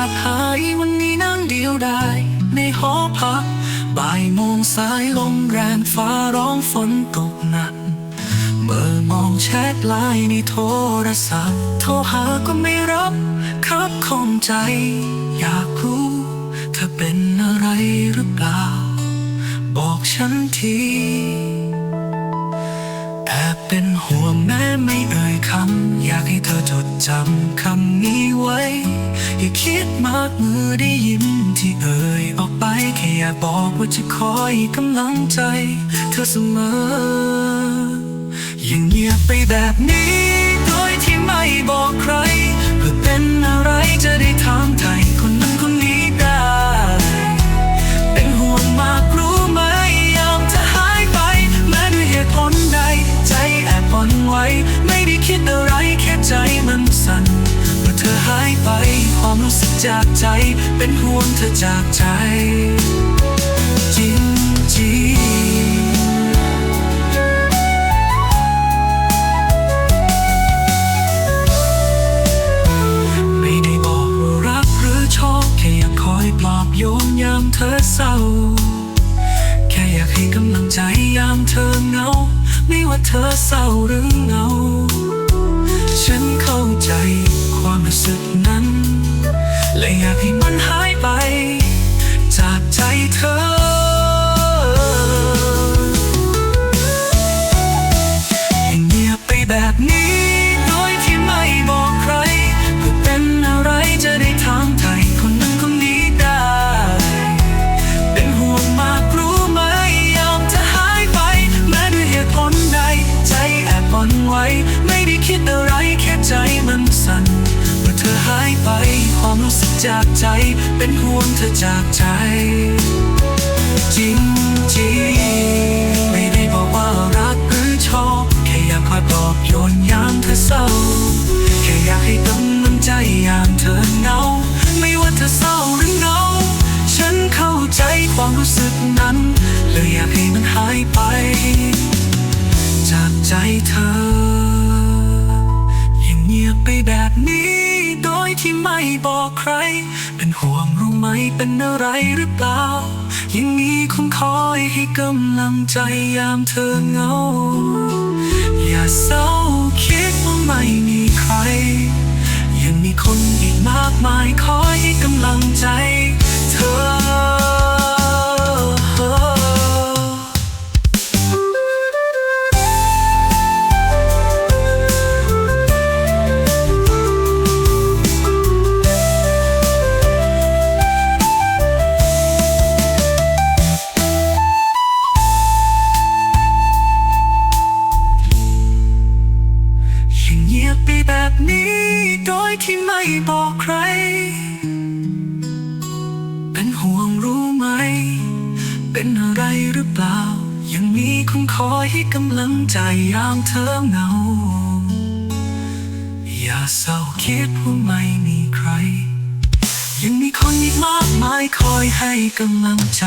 าดหายวันนี้นั่งเดียวได้ในหอพัก บ่ายโมงสายลมแรงฟ้าร้องฝนตกหนักเมื่อมองแชทไลน์ในโทรศัพท์ โทรหาก็ไม่รับครับคงใจ อยากรู้เธอเป็นอะไรหรือเปล่า บอกฉันที เป็นห่วงแม้ไม่เอ่ยคำ อยากให้เธอจดจำคำนี้ไว้ อย่าคิดมากมือได้ยิ้มที่เอ่ยออกไป แค่อยากบอกว่าจะคอยกำลังใจ เธอเสมอ อย่างเงียบไปแบบนี้ สั่นเมื่อเธอหายไป ความรู้สึกจากใจ เป็นห่วงเธอจากใจ จริงจริงไม่ได้บอกว่ารักหรือชอบแค่อยากคอยปลอบโยนยามเธอเศร้า แค่อยากให้กำลังใจยามเธอเหงา ไม่ว่าเธอเศร้าหรือเหงา ฉันเข้าใจความรู้สึกนั้น และอยากให้มันหาย สั่นเมื่อเธอหายไป ความรู้สึกจากใจ เป็นห่วงเธอจากใจ จริงจริงไม่ได้บอกว่ารักหรือชอบ แค่อยากคอยปลอบโยนยามเธอเศร้า แค่อยากให้กำลังใจยามเธอเหงา ไม่ว่าเธอเศร้าหรือเหงา ฉันเข้าใจความรู้สึกนั้น เลยอยากให้มันหายไป จากใจเธอ แบบนี้ โดยที่ไม่บอกใคร เป็นห่วงรู้ไหมเป็นอะไรหรือเปล่า ยังมีคนคอยให้กำลังใจยามเธอเหงา อย่าเศร้า แบบนี้ โดยที่ไม่บอกใคร เป็นห่วงรู้ไหม เป็นอะไรหรือเปล่า ยังมีคนคอยให้กำลังใจยามเธอเหงา อย่าเศร้าคิดว่าไม่มีใคร ยังมีคนอีกมากมายคอยให้กำลังใจ